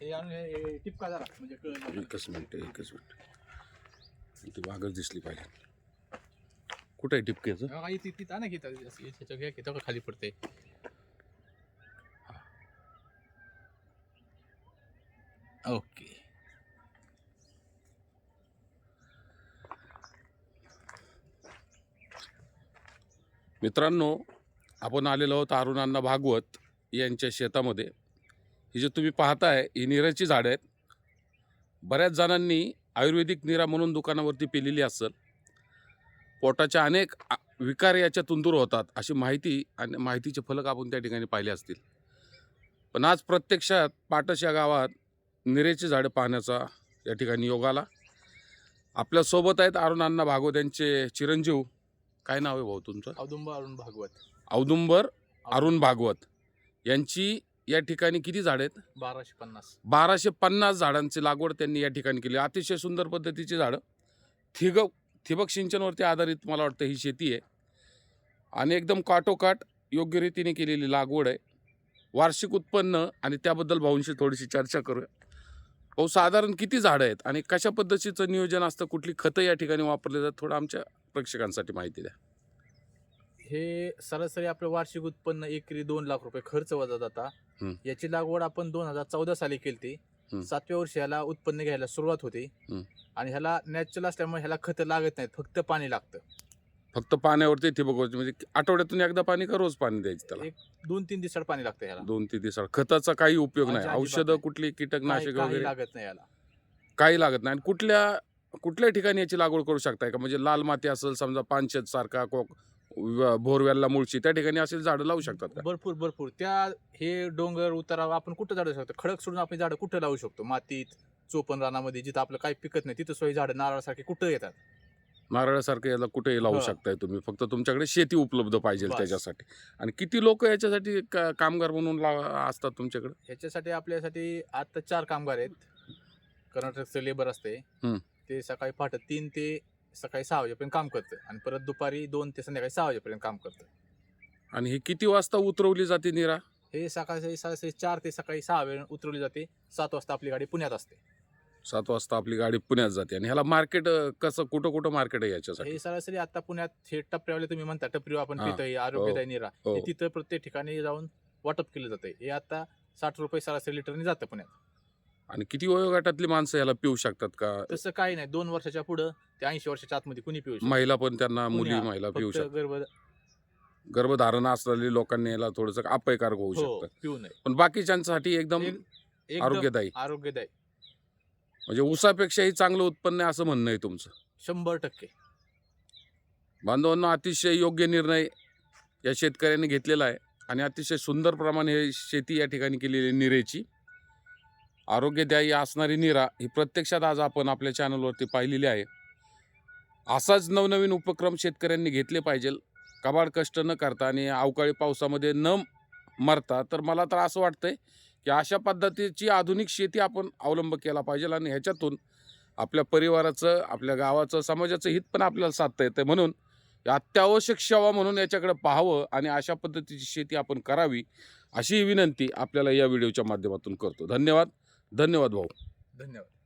हे आणून हे- हे टिपका जरा म्हणजे कळलं एकच मिनिट एकच मिनिट. ती वाघच दिसली पाहिजे. कुठं आहे इथे तिथं ना की इथं घ्या की तेव्हा खाली पडते ओके. मित्रांनो आपण आलेलो आहोत अरुणांना भागवत यांच्या शेतामध्ये. ही जे तुम्ही पाहताय ही निराची झाडं आहेत. बऱ्याच जणांनी आयुर्वेदिक निरा म्हणून दुकानावरती पेलेली असेल. पोटाच्या अनेक विकार याच्यातून दूर होतात अशी माहिती आणि माहितीचे फलक आपण त्या ठिकाणी पाहिले असतील. पण आज प्रत्यक्षात पाटस या गावात निरेची झाडं पाहण्याचा या ठिकाणी योग आला. आपल्यासोबत आहेत अरुणांना भागवत यांचे चिरंजीव. काय नाव आहे भाऊ तुमचं? औदुंब अरुण भागवत. औदुंबर अरुण भागवत. यांची या ठिकाणी किती झाड आहेत? बाराशे पन्नास. बाराशे पन्नास झाडांची लागवड त्यांनी या ठिकाणी केली. अतिशय सुंदर पद्धतीची झाडं. ठिगक ठिबक सिंचनवरती आधारित मला वाटतं ही शेती आहे. आणि एकदम काटोकाट योग्य रीतीने केलेली लागवड आहे. वार्षिक उत्पन्न आणि त्याबद्दल भाऊंशी थोडीशी चर्चा करूया. भाऊ साधारण किती झाडं आहेत आणि कशा पद्धतीचं नियोजन असतं? कुठली खतं या ठिकाणी वापरली जातात? थोडं आमच्या प्रेक्षकांसाठी माहिती द्या. हे सरासरी आपलं वार्षिक उत्पन्न एकरी दोन लाख रुपये खर्च वजा जाता. याची लागवड आपण दोन हजार चौदा साली केली हं. सातव्या वर्षी ह्याला उत्पन्न घ्यायला सुरुवात होती. हं. आणि ह्याला नॅचरल असल्यामुळे ह्याला खतं लागत नाहीत फक्त पाणी लागतं. फक्त पाण्यावरती ठिबक म्हणजे आठवड्यातून एकदा पाणी का रोज पाणी द्यायचं त्याला? एक दोन तीन दिवसाड पाणी लागतं ह्याला. दोन ते दिवसाळ खताचा काही उपयोग नाही. अजिबात औषधं नाही. कुठली काही कीटकनाशक काही वगैरे? लागत नाही याला काही लागत नाही. आणि कुठल्या कुठल्या ठिकाणी याची लागवड करू शकताय का? म्हणजे लाल माती असेल समजा पानशेत सारखा कोक व- बोरवेलला मुळशी. त्या ठिकाणी असेल झाडं लावू शकतात का? भरपूर भरपूर. त्या हे डोंगर उतारावर आपण कुठं झाडू शकतो? खडक सोडून आपण झाडं कुठं लावू शकतो? मातीत चोपन रानामध्ये जिथं आपलं काही पिकत नाही तिथं सोयी झाडं नारळासारखे कुठं येतात? नारळासारखं याला कुठेही लावू हा. शकताय तुम्ही. फक्त तुमच्याकडे शेती उपलब्ध पाहिजे बस. त्याच्यासाठी. आणि किती लोक याच्यासाठी का- कामगार म्हणून ला- असतात तुमच्याकडे? ह्याच्यासाठी आपल्यासाठी आता चार कामगार आहेत. कर्नाटकचं लेबर असते. ते सकाळी पहाटे तीन ते सकाळी सहा वाजेपर्यंत काम करतं आणि परत दुपारी दोन ते संध्याकाळी सहा वाजेपर्यंत काम करतं आणि ही किती वाजता उतरवली जाते निरा? हे सकाळी सरासरी चार ते सकाळी सहा वेळ उतरवली जाते. सात वाजता आपली गाडी पुण्यात असते. सात वाजता आपली गाडी पुण्यात जाते. आणि ह्याला मार्केट कसं कुठं कुठं मार्केट आहे याच्यासाठी? हे सरासरी आता पुण्यात हे टपऱ्यावाले तुम्ही म्हणता टपरी आपण हा. पितोय आरोग्यदायी निरा. हो. हे तिथं प्रत्येक ठिकाणी जाऊन वाटप केलं जातंय. हे आता साठ रुपये सरासरी लिटरने जातं पुण्यात. आणि किती वयोगटातली माणसं याला पिऊ शकतात का? तसं काही नाही. दोन वर्षाच्या पुढं ते ऐंशी वर्षाच्या आतमध्ये कुणी पिऊ शकतं. महिला पण त्यांना कुणी मुली हा, महिला पिऊ फक्त शकतात. गर्भ गर्भधारण असलेल्या लोकांनी याला थोडंसं अपयकारक होऊ हो शकतं. पिऊ नये. पण बाकीच्यांसाठी एकदम एक- एकदम आरोग्यदायी. आरोग्यदायी. म्हणजे ऊसापेक्षाही चांगलं उत्पन्न आहे असं म्हणणं आहे तुमचं. शंभर टक्के. बांधवांना अतिशय योग्य निर्णय या शेतकऱ्यांनी घेतलेला आहे. आणि अतिशय सुंदर प्रमाणे हे शेती या ठिकाणी केलेली निरेची. आरोग्यदायी असणारी निरा ही प्रत्यक्षात आज आपण आपल्या चॅनलवरती पाहिलेली आहे. असाच नवनवीन उपक्रम शेतकऱ्यांनी घेतले पाहिजे कबाड कष्ट न करता आणि अवकाळी पावसामध्ये न मरता तर मला तर असं वाटतंय की अशा पद्धतीची आधुनिक शेती आपण अवलंब केला पाहिजे आणि ह्याच्यातून आपल्या परिवाराचं आपल्या गावाचं समाजाचं हित पण आपल्याला साधता येतं म्हणून अत्यावश्यक सेवा म्हणून याच्याकडे पाहावं आणि अशा पद्धतीची शेती आपण करावी अशी विनंती आपल्याला या व्हिडिओच्या माध्यमातून करतो. धन्यवाद. धन्यवाद भाऊ. धन्यवाद.